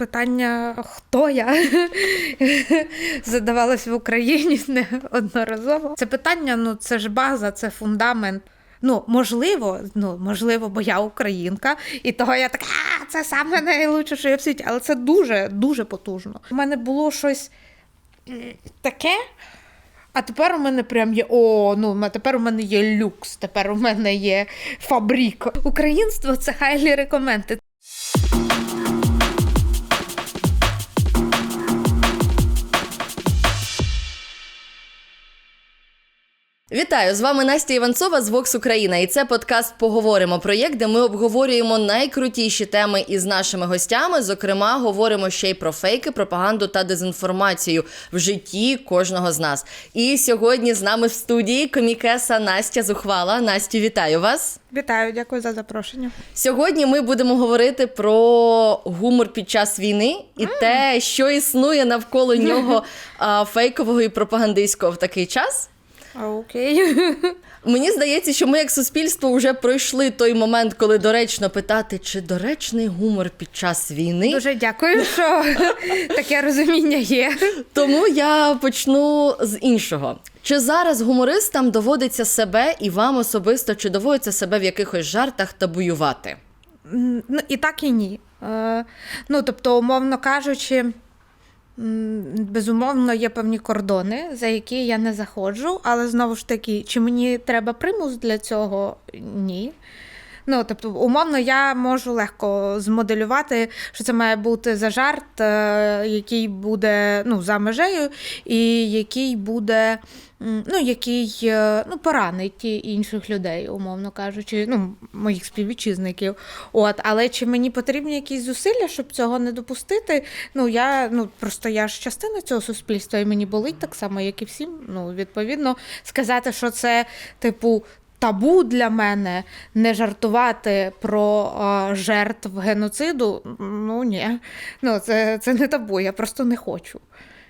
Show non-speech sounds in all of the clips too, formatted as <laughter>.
питання, хто я <laughs> задавалось в Україні неодноразово. Це питання, ну це ж база, це фундамент. Ну, можливо, ну можливо, бо я українка, і того я така, а, це саме найлучше, що я в світі, але це дуже, дуже потужно. У мене було щось таке. А тепер у мене прям є о, ну тепер у мене є люкс, тепер у мене є фабрік. Українство це highly recommended. Вітаю! З вами Настя Іванцова з Vox Україна. І це подкаст Поговоримо проєкт, де ми обговорюємо найкрутіші теми із нашими гостями. Зокрема, говоримо ще й про фейки, пропаганду та дезінформацію в житті кожного з нас. І сьогодні з нами в студії комікеса Настя Зухвала. Настю, вітаю вас! Вітаю, дякую за запрошення. Сьогодні ми будемо говорити про гумор під час війни і те, що існує навколо нього <laughs> фейкового і пропагандистського в такий час. Окей. <laughs> Мені здається, що ми як суспільство вже пройшли той момент, коли доречно питати, чи доречний гумор під час війни. Дуже дякую, що <laughs> таке розуміння є. Тому я почну з іншого. Чи зараз гумористам доводиться себе і вам особисто, чи доводиться себе в якихось жартах табуювати? Ну, і так, і ні. Е, Ну, тобто, умовно кажучи, безумовно, є певні кордони, за які я не заходжу, але знову ж таки, чи мені треба примус для цього? Ні. Ну, тобто, умовно, я можу легко змоделювати, що це має бути за жарт, е, який буде ну, за межею, і який буде, ну, який е, ну, поранить інших людей, умовно кажучи, ну, моїх співвітчизників. От, але чи мені потрібні якісь зусилля, щоб цього не допустити? Ну, я ну просто я ж частина цього суспільства, і мені болить так само, як і всім. Ну, відповідно, сказати, що це, типу, табу для мене не жартувати про е, жертв геноциду. Ну ні. Ну, це, це не табу, я просто не хочу.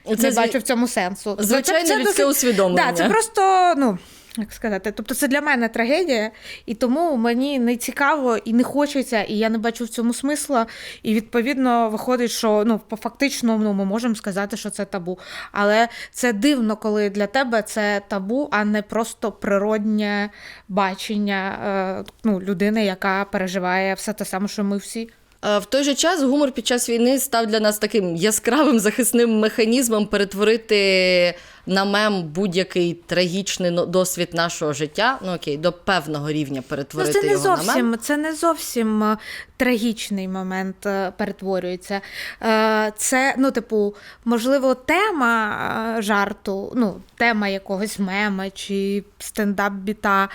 Це не зві- бачу в цьому сенсу. Це- це, це людське досить- усвідомлення. Да, це просто, ну. Як сказати, тобто це для мене трагедія, і тому мені не цікаво і не хочеться, і я не бачу в цьому смисла. І відповідно виходить, що ну фактично ну, ми можемо сказати, що це табу. Але це дивно, коли для тебе це табу, а не просто природнє бачення е, ну, людини, яка переживає все те саме, що ми всі. Е, В той же час гумор під час війни став для нас таким яскравим захисним механізмом перетворити на мем будь-який трагічний досвід нашого життя. Ну окей, до певного рівня Ну, це не його на мем. зовсім, це не зовсім е, трагічний момент е, перетворюється. Е, Це, ну, типу, можливо, тема жарту, ну, тема якогось мема чи стендап-біта,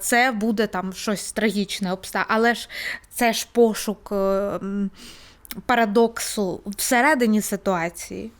це буде там щось трагічне обста. Але ж це ж пошук парадоксу всередині ситуації.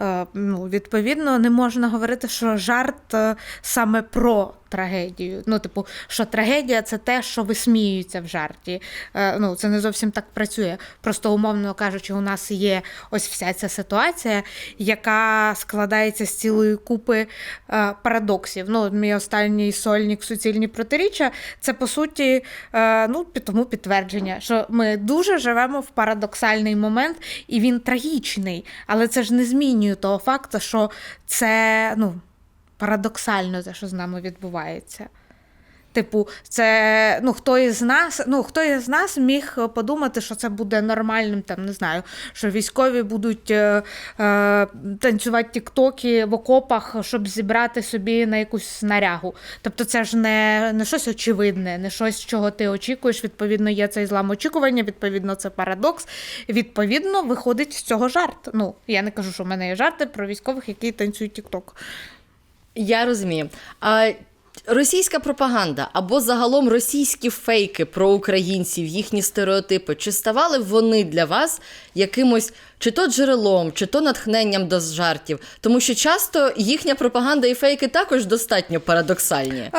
Е, Ну, відповідно, не можна говорити, що жарт е, саме про трагедію. Ну, типу, що трагедія це те, що висміюється в жарті. Е, Ну, це не зовсім так працює. Просто, умовно кажучи, у нас є ось вся ця ситуація, яка складається з цілої купи е, парадоксів. Ну, мій останній сольник суцільні протиріччя це по суті е, ну, тому підтвердження, що ми дуже живемо в парадоксальний момент, і він трагічний. Але це ж не змінює того факту, що це ну, парадоксально те, що з нами відбувається. Типу, це ну хто із нас, ну хто із нас міг подумати, що це буде нормальним, там не знаю, що військові будуть е, е, танцювати тіктоки в окопах, щоб зібрати собі на якусь снарягу. Тобто, це ж не, не щось очевидне, не щось, чого ти очікуєш. Відповідно, є цей злам очікування, відповідно, це парадокс. Відповідно, виходить з цього жарт. Ну, я не кажу, що в мене є жарти про військових, які танцюють тікток. Я розумію. А російська пропаганда або загалом російські фейки про українців, їхні стереотипи, чи ставали вони для вас якимось чи то джерелом, чи то натхненням до жартів? Тому що часто їхня пропаганда і фейки також достатньо парадоксальні.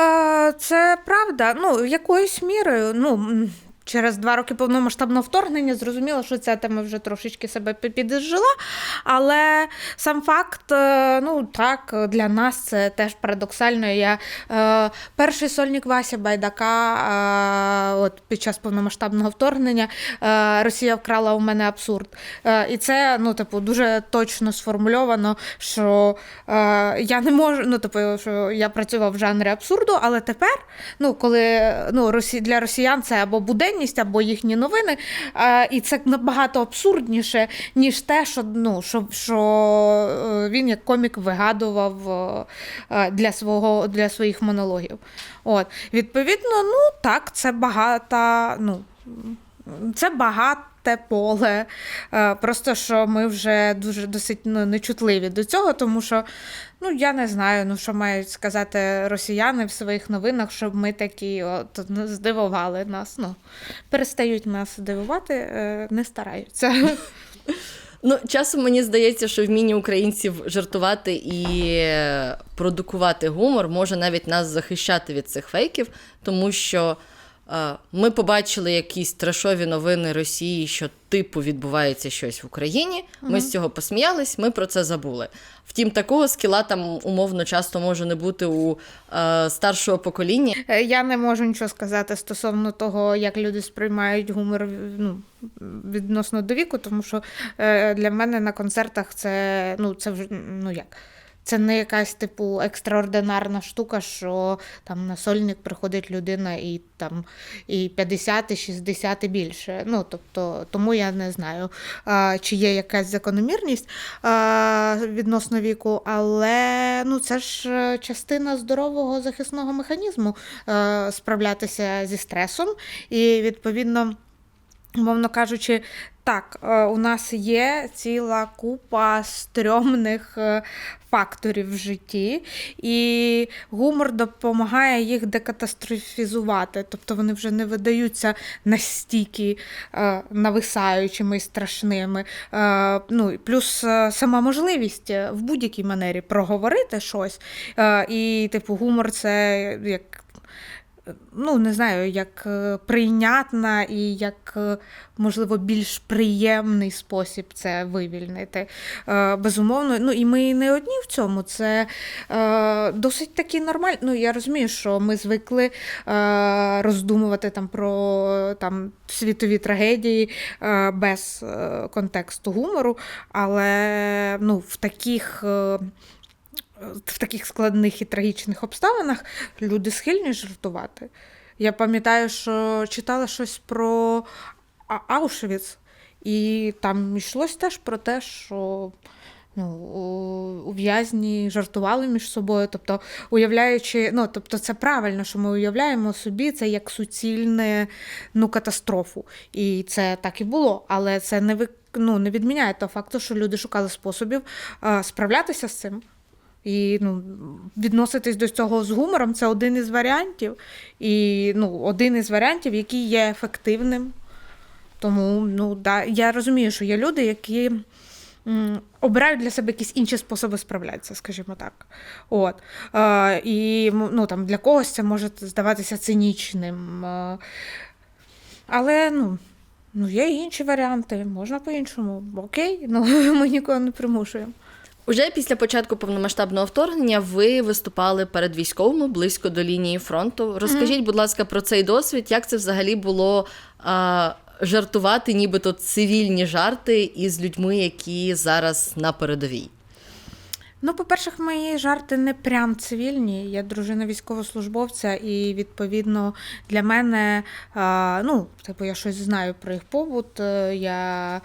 Це правда. Ну, якоюсь мірою. Ну, через два роки повномасштабного вторгнення зрозуміла, що ця тема вже трошечки себе пі- підізжила. Але сам факт, е, ну так, для нас це теж парадоксально. Я е, перший сольник Вася Байдака е, от під час повномасштабного вторгнення е, Росія вкрала у мене абсурд. Е, і це, ну, типу, дуже точно сформульовано, що е, я не можу, ну, типу, що я працював в жанрі абсурду, але тепер, ну, коли ну, для росіян це або буденність, або їхні новини, і це набагато абсурдніше, ніж те, що, ну, що, що е, він як комік вигадував е, е, для, свого, для своїх монологів. От. Відповідно, ну так, це багата, ну, це багате поле. Е, Просто що ми вже дуже досить ну, нечутливі до цього, тому що ну я не знаю, ну що мають сказати росіяни в своїх новинах, щоб ми такі от ну, здивували нас. Ну, перестають нас дивувати, е, не стараються. Ну, часом мені здається, що вміння українців жартувати і продукувати гумор може навіть нас захищати від цих фейків, тому що ми побачили якісь трешові новини Росії, що типу відбувається щось в Україні. Ми з цього посміялись, ми про це забули. Втім, такого скіла там умовно часто може не бути у е, старшого покоління. Е, Я не можу нічого сказати стосовно того, як люди сприймають гумор ну, відносно до віку, тому що е, для мене на концертах це ну, це вже ну як. Це не якась типу екстраординарна штука, що там на сольник приходить людина і там і 50, і 60 і більше. Ну тобто, тому я не знаю, а, чи є якась закономірність а, відносно віку, але ну це ж е, частина здорового захисного механізму е, справлятися зі стресом, і відповідно. Мовно кажучи, так, е, у нас є ціла купа стрьомних е, факторів в житті, і гумор допомагає їх декатастрофізувати. Тобто вони вже не видаються настільки е, нависаючими і страшними. Ну, плюс сама можливість в будь-якій манері проговорити щось. І, типу, гумор це як ну, не знаю, як е, прийнятна і як, е, можливо, більш приємний спосіб це вивільнити. Е, Безумовно, ну і ми не одні в цьому. Це досить таки нормально. Ну, я розумію, що ми звикли роздумувати там про там, світові трагедії без контексту гумору, але ну, в таких. В таких складних і трагічних обставинах люди схильні жартувати. Я пам'ятаю, що читала щось про Аушвіц, і там йшлось теж про те, що ну, ув'язні жартували між собою. Тобто, уявляючи, ну, тобто, це правильно, що ми уявляємо собі це як суцільне ну, катастрофу. І це так і було, але це не, ви, ну, не відміняє того факту, що люди шукали способів а, справлятися з цим. І ну, відноситись до цього з гумором це один із варіантів. І ну, один із варіантів, який є ефективним. Тому ну, да, я розумію, що є люди, які м, обирають для себе якісь інші способи справлятися, скажімо так. От. Е, і ну, там, для когось це може здаватися цинічним. Е, але ну, ну, є інші варіанти, можна по-іншому. Окей, ну, <laughs> ми нікого не примушуємо. Уже після початку повномасштабного вторгнення ви виступали перед військовими близько до лінії фронту. Розкажіть, будь ласка, про цей досвід, як це взагалі було а, жартувати, нібито цивільні жарти із людьми, які зараз на передовій? Ну, по-перше, мої жарти не прям цивільні. Я дружина військовослужбовця, і відповідно для мене, ну, типу, я щось знаю про їх побут. е, Я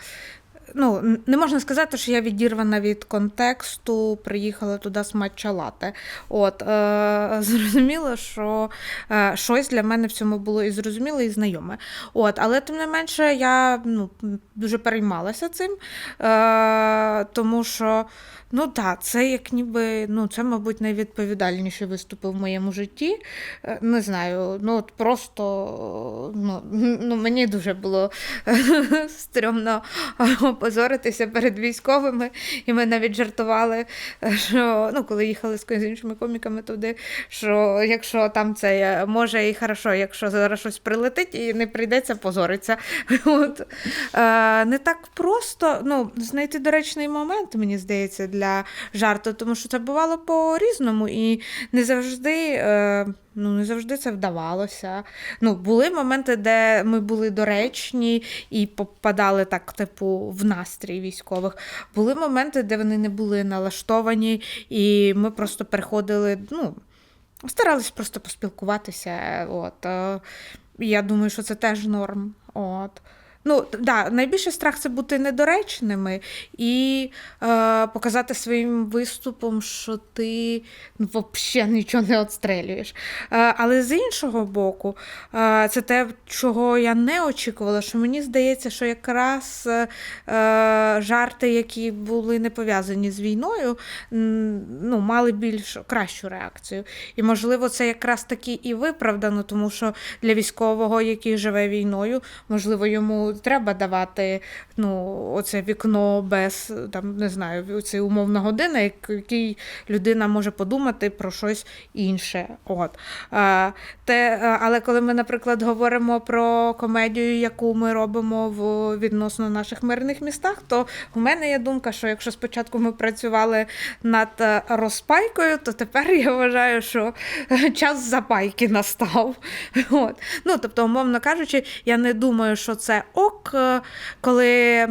ну, не можна сказати, що я відірвана від контексту, приїхала туди з матча лате. От, е, <laughs> зрозуміло, що е, щось для мене в цьому було і зрозуміле, і знайоме. От, але тим не менше, я ну, дуже переймалася цим, е, тому що. Ну так, це як ніби, ну це, мабуть, найвідповідальніші виступи в моєму житті. Е, Не знаю, ну от просто ну, ну мені дуже було <laughs> стрьомно опозоритися перед військовими. І ми навіть жартували, що ну, коли їхали з іншими коміками туди, що якщо там це е, може і хорошо, якщо зараз щось прилетить і не прийдеться позоритися. <laughs> От. Е, не так просто ну, знайти доречний момент, мені здається, для жарту, тому що це бувало по-різному і не завжди. Е, Ну, не завжди це вдавалося. Ну, були моменти, де ми були доречні і попадали так, типу, в настрій військових. Були моменти, де вони не були налаштовані, і ми просто переходили, ну, старались просто поспілкуватися. От. Е, Я думаю, що це теж норм. От. Ну, да, найбільший страх це бути недоречними і е, показати своїм виступом, що ти ну, взагалі нічого не отстрелюєш. Е, але з іншого боку, е, це те, чого я не очікувала, що мені здається, що якраз е, жарти, які були не пов'язані з війною, ну, мали більш кращу реакцію. І, можливо, це якраз таки і виправдано, тому що для військового, який живе війною, можливо, йому треба давати ну, оце вікно без там, не знаю, це умовна година, як- який людина може подумати про щось інше. От. А, те, але коли ми, наприклад, говоримо про комедію, яку ми робимо в відносно наших мирних містах, то у мене є думка, що якщо спочатку ми працювали над е, розпайкою, то тепер я вважаю, що час запайки настав. От. Ну, тобто, умовно кажучи, я не думаю, що це ок, е, коли.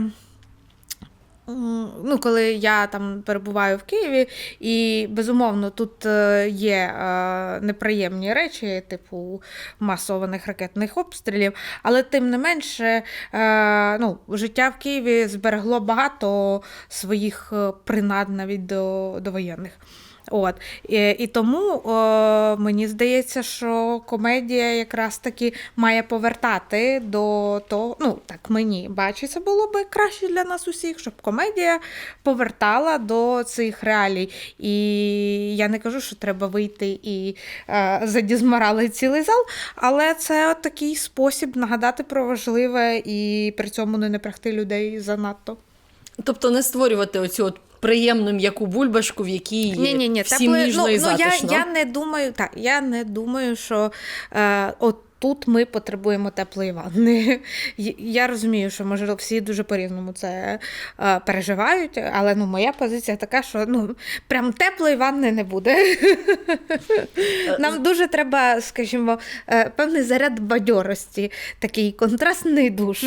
Ну, коли я там перебуваю в Києві, і безумовно тут е, є е, неприємні речі, типу масованих ракетних обстрілів, але тим не менше, ну, життя в Києві зберегло багато своїх принад навіть до, до воєнних. От. І, і тому е, мені здається, що комедія якраз таки має повертати до того. Ну, так мені бачиться, було би краще для нас усіх, щоб комедія повертала до цих реалій. І я не кажу, що треба вийти і е, задізморали цілий зал, але це от такий спосіб нагадати про важливе і при цьому не напрягти людей занадто. Тобто не створювати оцю от приємну м'яку бульбашку, в якій Ні, ні, ні, всім ніжно і ну, я, я не думаю, так, я не думаю, що е, от тут ми потребуємо теплої ванни. Я розумію, що можливо всі дуже по-різному це е, переживають, але ну, моя позиція така, що ну, прям теплої ванни не буде. Нам дуже треба, скажімо, е, певний заряд бадьорості, такий контрастний душ.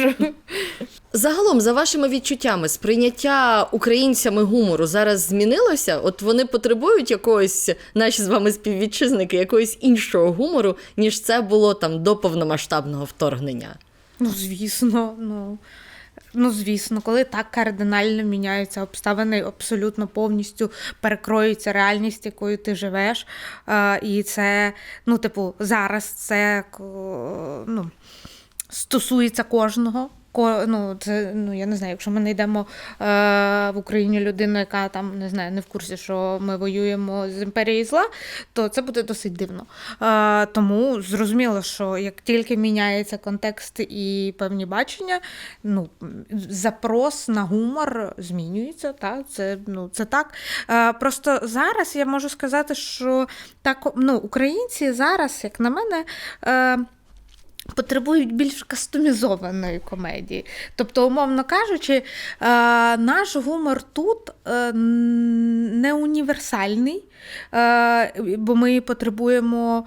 Загалом, за вашими відчуттями, сприйняття українцями гумору зараз змінилося? От вони потребують якогось, наші з вами співвітчизники, якогось іншого гумору, ніж це було там до повномасштабного вторгнення. Ну, звісно, ну. Ну, звісно, коли так кардинально міняються обставини, абсолютно повністю перекроюється реальність, якою ти живеш. Е, і це, ну, типу, зараз це ну, стосується кожного. Ну, це, ну, я не знаю, якщо ми знайдемо е, в Україні людину, яка там не знаю, не в курсі, що ми воюємо з імперією зла, то це буде досить дивно. Е, тому зрозуміло, що як тільки міняється контекст і певні бачення, ну, запрос на гумор змінюється. Та? Це, ну, це так. Е, просто зараз я можу сказати, що так, ну, українці зараз, як на мене, е, Потребують більш кастомізованої комедії. Тобто, умовно кажучи, е, наш гумор тут е, не універсальний, е, бо ми потребуємо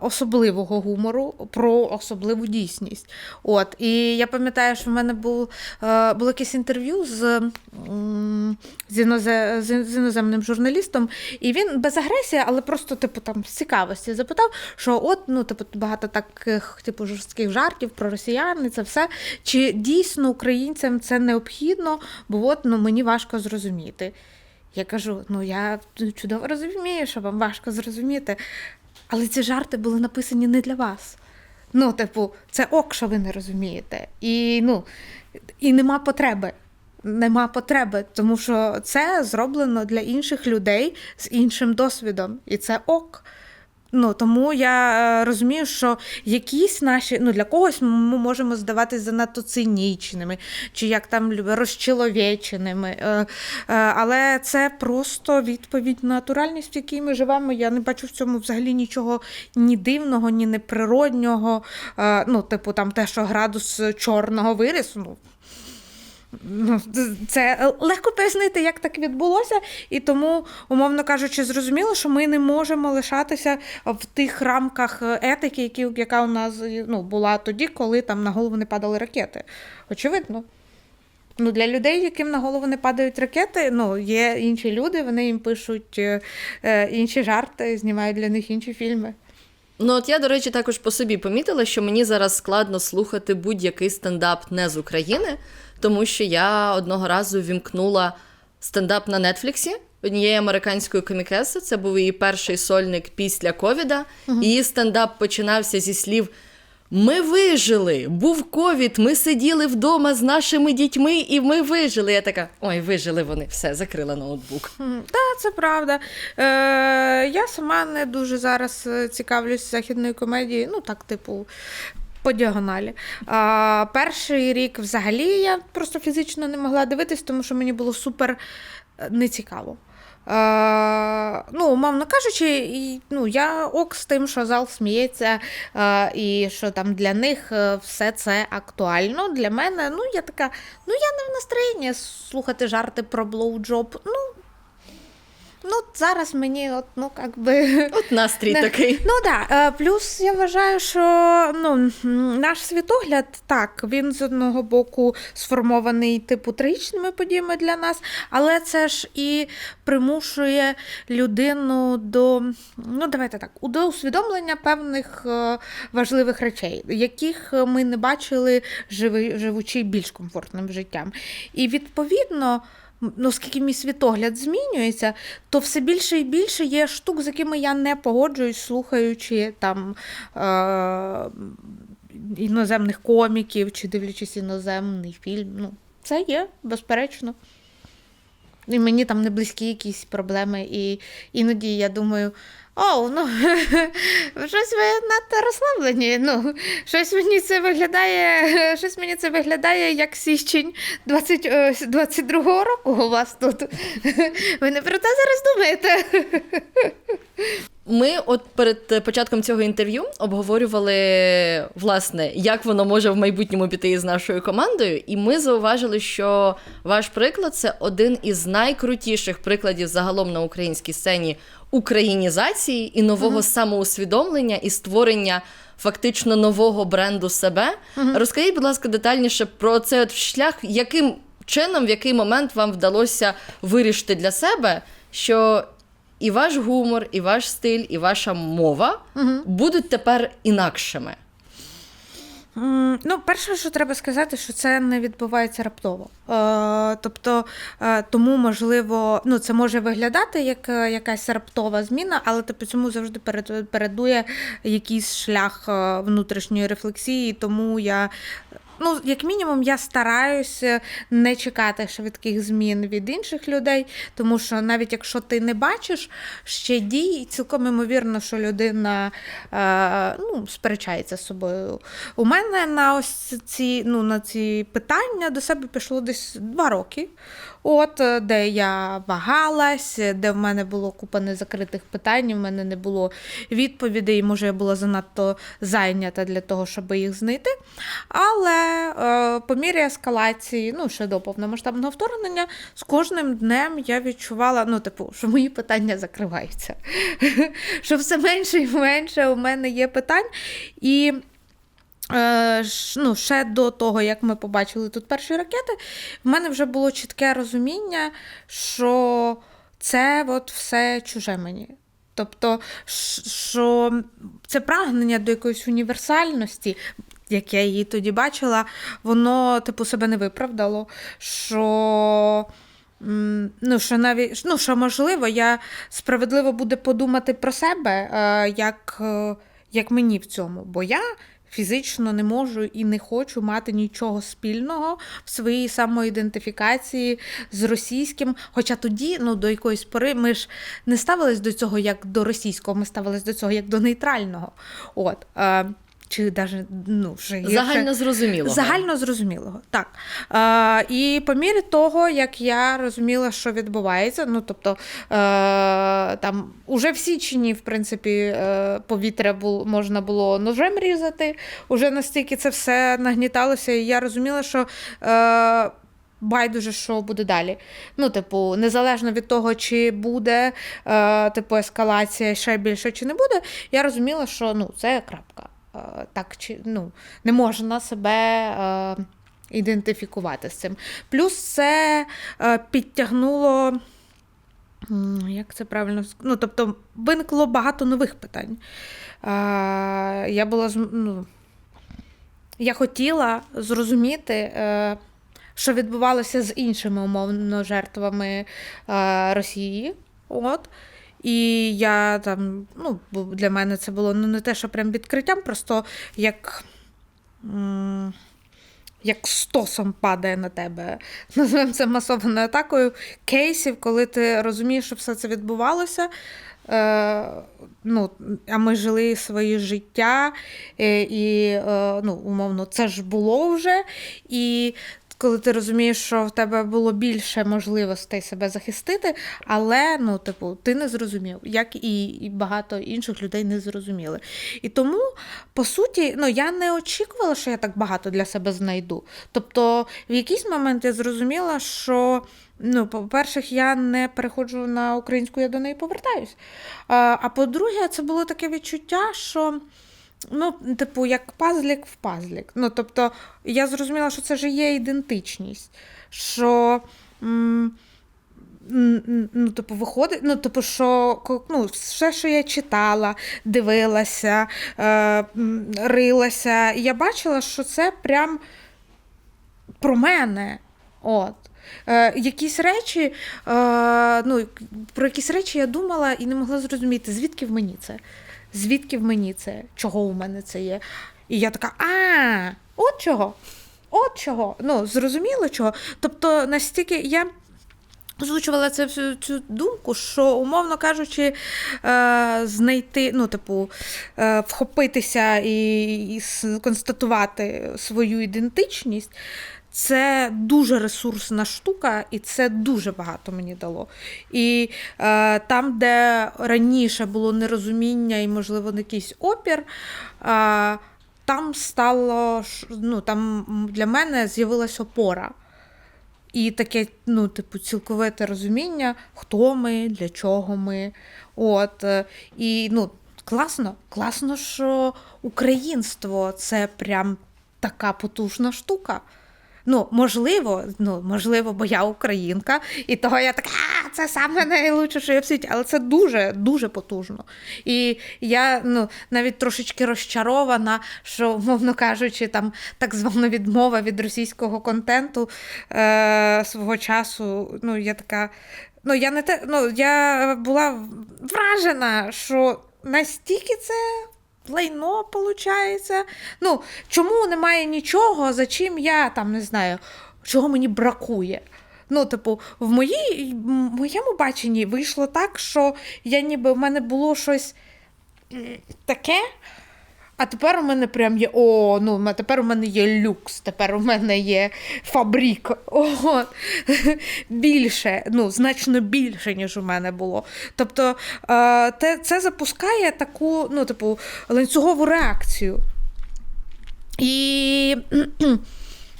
особливого гумору про особливу дійсність. От. І я пам'ятаю, що в мене був, е, було якесь інтерв'ю з, з, інозе- з іноземним журналістом, і він без агресії, але просто типу, там, з цікавості запитав, що от ну, типу, багато таких типу, жорстких жартів про росіян і це все. Чи дійсно українцям це необхідно, бо от ну, мені важко зрозуміти. Я кажу: ну я чудово розумію, що вам важко зрозуміти. Але ці жарти були написані не для вас. Ну, типу, це ок, що ви не розумієте. І, ну, і нема потреби. Нема потреби, тому що це зроблено для інших людей з іншим досвідом. І це ок. Ну, тому я е, розумію, що якісь наші, ну для когось ми можемо здаватися занадто цинічними, чи як там розчеловеченими. Е, е, але це просто відповідь на натуральність, в якій ми живемо. Я не бачу в цьому взагалі нічого ні дивного, ні неприроднього. Ну, типу, там те, що градус чорного вирісу. Ну, Ну, це легко пояснити, як так відбулося, і тому, умовно кажучи, зрозуміло, що ми не можемо лишатися в тих рамках етики, які, яка у нас ну, була тоді, коли там на голову не падали ракети. Очевидно. Ну, для людей, яким на голову не падають ракети, ну, є інші люди, вони їм пишуть е, е, інші жарти, знімають для них інші фільми. Ну, от я, до речі, також по собі помітила, що мені зараз складно слухати будь-який стендап не з України, тому що я одного разу вімкнула стендап на Нетфліксі однієї американської комікеси. Це був її перший сольник після ковіда. Її стендап починався зі слів. Ми вижили, був ковід, ми сиділи вдома з нашими дітьми, і ми вижили. Я така, ой, вижили вони, все, закрила ноутбук. Так, це правда. Е, я сама не дуже зараз е, цікавлюсь західною комедією, ну так, типу. По діагоналі. А, перший рік взагалі я просто фізично не могла дивитись, тому що мені було супер е, нецікаво. Ну, умовно кажучи, і, ну, я ок з тим, що зал сміється, і що там для них е, все це актуально. Для мене, ну, я така, ну я не в настроєнні слухати жарти про блоуджоб. Ну, ну зараз мені, от, ну, як би. От настрій Не. такий. Ну так, да. плюс я вважаю, що ну, наш світогляд так, він з одного боку сформований типу трагічними подіями для нас, але це ж і примушує людину до, ну давайте так, до усвідомлення певних е, важливих речей, яких ми не бачили, живучи більш комфортним життям. І відповідно. Ну, скільки мій світогляд змінюється, то все більше і більше є штук, з якими я не погоджуюсь, слухаючи там е- іноземних коміків чи дивлячись іноземний фільм. Ну, це є, безперечно. І мені там не близькі якісь проблеми, і іноді я думаю. О, ну <laughs> щось ви надто розслаблені. Ну, щось мені це виглядає, <laughs> щось мені це виглядає як січень 20, е, 22-го року у вас тут. <laughs> Ви не про те зараз думаєте? Ми, от перед початком цього інтерв'ю, обговорювали, власне, як воно може в майбутньому піти із нашою командою, і ми зауважили, що ваш приклад це один із найкрутіших прикладів загалом на українській сцені українізації і нового самоусвідомлення і створення фактично нового бренду себе. Розкажіть, будь ласка, детальніше про цей от шлях, яким чином, в який момент вам вдалося вирішити для себе, що і ваш гумор, і ваш стиль, і ваша мова будуть тепер інакшими. Ну, перше, що треба сказати, що це не відбувається раптово. Е, тобто, е, тому можливо, ну це може виглядати як е, якась раптова зміна, але типу цьому завжди перед, передує якийсь шлях внутрішньої рефлексії. Тому я. Ну, як мінімум, я стараюся не чекати швидких змін від інших людей, тому що навіть якщо ти не бачиш ще дій, цілком імовірно, що людина е, ну, сперечається з собою. У мене на ось ці, ну, на ці питання до себе пішло десь два роки. От, е, де я вагалась, де в мене було купа незакритих питань, в мене не було відповідей, може, я була занадто зайнята для того, щоб їх знайти. Але е, по мірі ескалації, ну, ще до повномасштабного вторгнення, з кожним днем я відчувала, ну, типу, що мої питання закриваються. <laughs> Що все менше і менше у мене є питань. І ну, ще до того, як ми побачили тут перші ракети, в мене вже було чітке розуміння, що це от все чуже мені. Тобто, що це прагнення до якоїсь універсальності, як я її тоді бачила, воно, типу, себе не виправдало. Що. Ну, що навіть ну, що можливо, я справедливо буде подумати про себе, е, як, е, як мені в цьому. Бо я фізично не можу і не хочу мати нічого спільного в своїй самоідентифікації з російським. Хоча тоді, ну до якоїсь пори, ми ж не ставились до цього як до російського, ми ставились до цього як до нейтрального. От. Чи навіть ну, вже гірше. Загально зрозуміло. Загально зрозумілого, так. Е, і по мірі того, як я розуміла, що відбувається, ну тобто е, там уже в січні, в принципі, е, повітря бул, можна було ножем різати, уже настільки це все нагніталося, і я розуміла, що. Е, Байдуже, що буде далі. Ну, типу, незалежно від того, чи буде е, типу, ескалація ще більше, чи не буде, я розуміла, що ну, це крапка. Е, так, чи, ну, не можна себе е, ідентифікувати з цим. Плюс це е, підтягнуло. Як це правильно Ну, тобто, виникло багато нових питань. Е, я була ну, я хотіла зрозуміти, е, що відбувалося з іншими умовно жертвами е, Росії. От. І я там, ну, для мене це було ну, не те, що прям відкриттям, просто як. Як стосом падає на тебе, <laughs> називаємо це масованою атакою кейсів, коли ти розумієш, що все це відбувалося. Е, ну, а ми жили своє життя, е, і е, ну, умовно, це ж було вже. І коли ти розумієш, що в тебе було більше можливостей себе захистити, але ну, типу, ти не зрозумів, як і, багато інших людей не зрозуміли. І тому, по суті, ну, я не очікувала, що я так багато для себе знайду. Тобто, в якийсь момент я зрозуміла, що. Ну, по-перше, я не переходжу на українську, я до неї повертаюсь. А, а по-друге, це було таке відчуття, що. Ну, типу, як пазлік в пазлік. Ну, тобто, я зрозуміла, що це ж є ідентичність. Що. М- Ну, типу, виходить, ну, типу, що ну, все, що я читала, дивилася, е, рилася, я бачила, що це прям про мене. От. Е, якісь речі, е, ну, про якісь речі я думала і не могла зрозуміти, звідки в мені це? Звідки в мені це? Чого у мене це є? І я така, а, от чого? От чого? Ну, зрозуміло чого. Тобто, настільки я. Озвучувала всю цю думку, що, умовно кажучи, е, знайти, ну, типу, е, вхопитися і, і констатувати свою ідентичність, це дуже ресурсна штука, і це дуже багато мені дало. І е, там, де раніше було нерозуміння і, можливо, якийсь опір, е, там стало ну, там для мене з'явилася опора. І таке, ну, типу, цілковите розуміння, хто ми, для чого ми. От, е, і ну, класно, класно, що українство це прям така потужна штука. Ну, можливо, ну, можливо, бо я українка, і того я така, а, це саме найлучше, що я в світі, але це дуже, дуже потужно. І я ну, навіть трошечки розчарована, що, мовно кажучи, там так звана відмова від російського контенту е, свого часу. Ну, я така. Ну, я не те, ну, я була вражена, що настільки це лайно виходить. Ну, чому немає нічого, за чим я там не знаю, чого мені бракує. Ну, типу, в моїй, моєму баченні вийшло так, що я ніби в мене було щось таке. А тепер у мене прям є о, ну тепер у мене є люкс, тепер у мене є фабрік. О, більше, ну, значно більше, ніж у мене було. Тобто е, це запускає таку, ну, типу, ланцюгову реакцію. І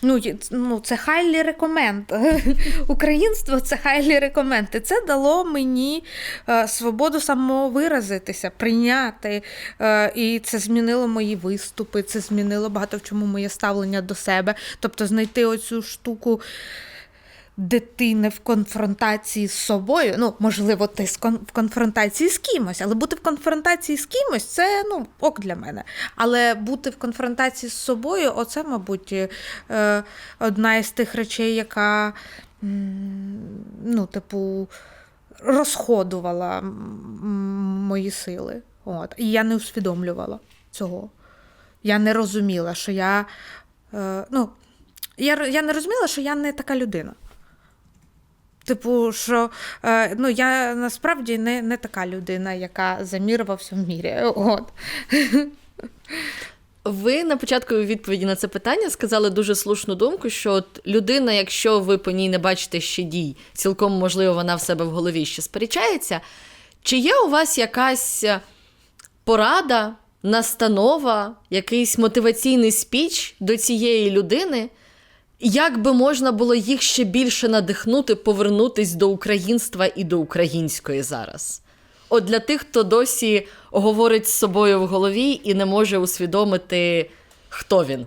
ну, ну, це хайлі рекоменд. <laughs> Українство це хайлі рекоменд. І це дало мені е, свободу самовиразитися, прийняти. Е, і це змінило мої виступи, це змінило багато в чому моє ставлення до себе. Тобто знайти оцю штуку дитини в конфронтації з собою. Ну, можливо, ти в конфронтації з кимось, але бути в конфронтації з кимось це ну, ок для мене. Але бути в конфронтації з собою, оце, мабуть, е, одна із тих речей, яка, ну, типу, розходувала мої сили. От. І я не усвідомлювала цього. Я не розуміла, що я. Е, ну, я, я не розуміла, що я не така людина. Типу, що е, ну, я насправді не, не така людина, яка за мір во всьому мірі. От. Ви на початку відповіді на це питання сказали дуже слушну думку, що от людина, якщо ви по ній не бачите ще дій, цілком можливо, вона в себе в голові ще сперечається. Чи є у вас якась е, порада, настанова, якийсь мотиваційний спіч до цієї людини? Як би можна було їх ще більше надихнути, повернутись до українства і до української зараз? От для тих, хто досі говорить з собою в голові і не може усвідомити, хто він.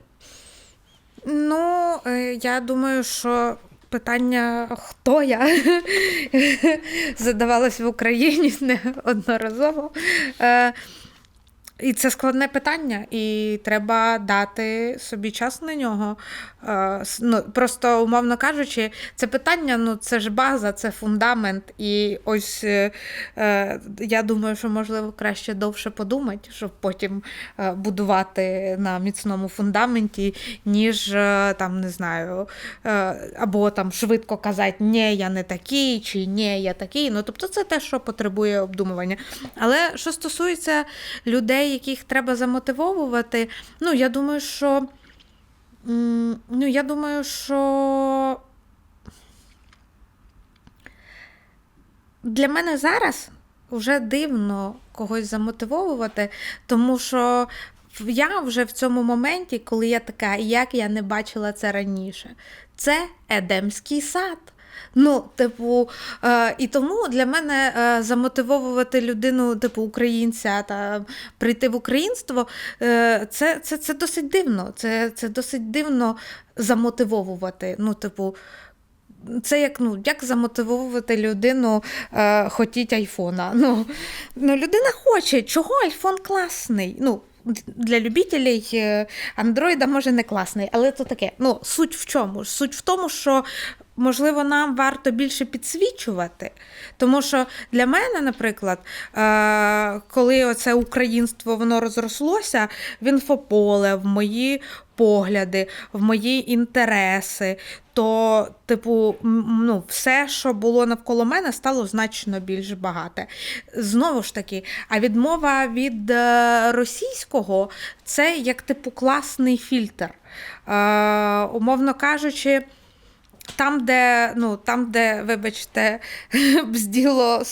Ну, е, я думаю, що питання, хто я, <laughs> задавалось в Україні <laughs> неодноразово. І це складне питання, і треба дати собі час на нього. Е, Ну, просто, умовно кажучи, це питання, ну це ж база, це фундамент. І ось е, е, я думаю, що можливо краще довше подумати, щоб потім будувати на міцному фундаменті, ніж там не знаю, або там швидко казати ні, я не такий, чи ні, я такий. Ну тобто це те, що потребує обдумування. Але що стосується людей, яких треба замотивовувати, ну я думаю, що. Ну, я думаю, що для мене зараз вже дивно когось замотивовувати, тому що я вже в цьому моменті, коли я така, як я не бачила це раніше, це Едемський сад. Ну, типу, е, і тому для мене е, замотивовувати людину, типу, українця та прийти в українство, е, це, це, це досить дивно. Це, це досить дивно замотивовувати. Ну, типу, це як, ну, як замотивовувати людину е, хотіть айфона. Ну, ну, людина хоче, чого айфон класний. Ну, для любителів е, андроїда може не класний, але це таке. Ну, суть в чому? Суть в тому, що можливо нам варто більше підсвічувати. Тому що для мене, наприклад, е, коли оце українство воно розрослося, в інфополе, в мої погляди, в мої інтереси, то, типу, ну, все, що було навколо мене, стало значно більш багате. Знову ж таки, а відмова від е, російського це як типу класний фільтр. Е, умовно кажучи. Там, де, ну, там, де, вибачте, <laughs> бзділо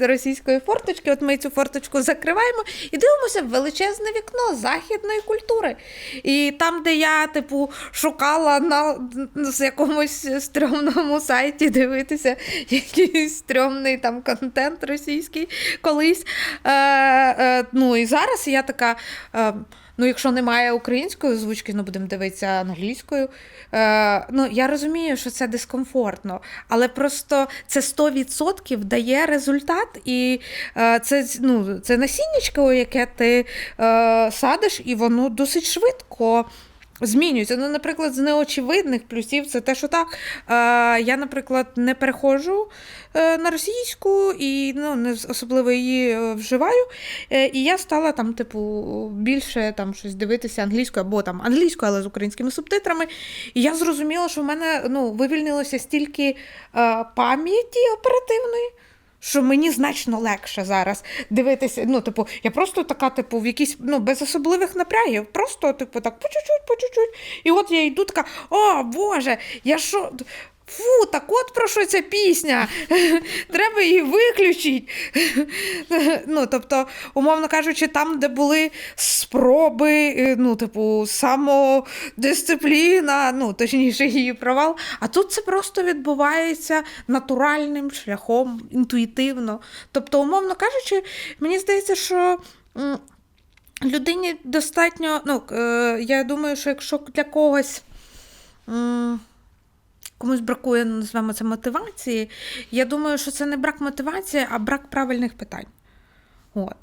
російської форточки, от ми цю форточку закриваємо і дивимося в величезне вікно західної культури. І там, де я, типу, шукала на з якомусь стрьомному сайті дивитися <laughs> якийсь стрьомний там контент російський колись. Е, е, ну і зараз я така. Е, Ну, якщо немає української озвучки, ну будемо дивитися англійською. Е, ну, я розумію, що це дискомфортно, але просто це 100% дає результат, і е, це, ну, це насіннячко, яке ти е, садиш, і воно досить швидко. Змінюється. Ну, наприклад, з неочевидних плюсів це те, що так. Е, я, наприклад, не переходжу е, на російську і ну, не особливо її е, вживаю. І я стала там, типу, більше там щось дивитися англійською або там англійською, але з українськими субтитрами. І я зрозуміла, що в мене ну, вивільнилося стільки пам'яті оперативної. Що мені значно легше зараз дивитися. Ну, типу, я просто така, типу, в якійсь ну, без особливих напрягів. Просто, типу, так по чуть-чуть, по чуть-чуть. І от я йду така: о, Боже, я що. Фу, так от про що ця пісня? <laughs> Треба її виключити. ну, тобто, умовно кажучи, там, де були спроби, е, ну, типу, самодисципліна, ну, точніше, її провал. А тут це просто відбувається натуральним шляхом, інтуїтивно. Тобто, умовно кажучи, мені здається, що. Людині достатньо, ну, е, я думаю, що якщо для когось комусь бракує, називаємо це мотивації, я думаю, що це не брак мотивації, а брак правильних питань. От.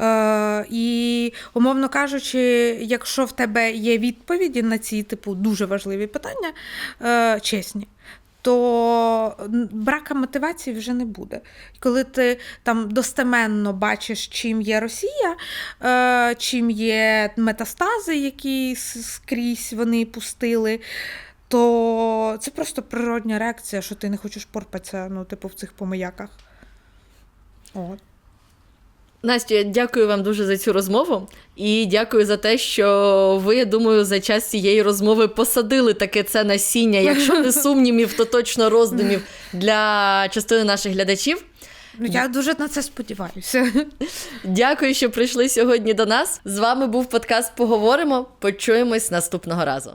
Е, і, умовно кажучи, якщо в тебе є відповіді на ці, типу, дуже важливі питання, е, чесні, то брака мотивації вже не буде. Коли ти там достеменно бачиш, чим є Росія, е, чим є метастази, які скрізь вони пустили, то це просто природня реакція, що ти не хочеш порпатися ну, типу, в цих помияках. От. Настю, я дякую вам дуже за цю розмову і дякую за те, що ви, я думаю, за час цієї розмови посадили таке це насіння, якщо не <laughs> сумнівів, то точно роздумів для частини наших глядачів. Ну, я дуже на це сподіваюся. Дякую, що прийшли сьогодні до нас. З вами був подкаст Поговоримо. Почуємось наступного разу.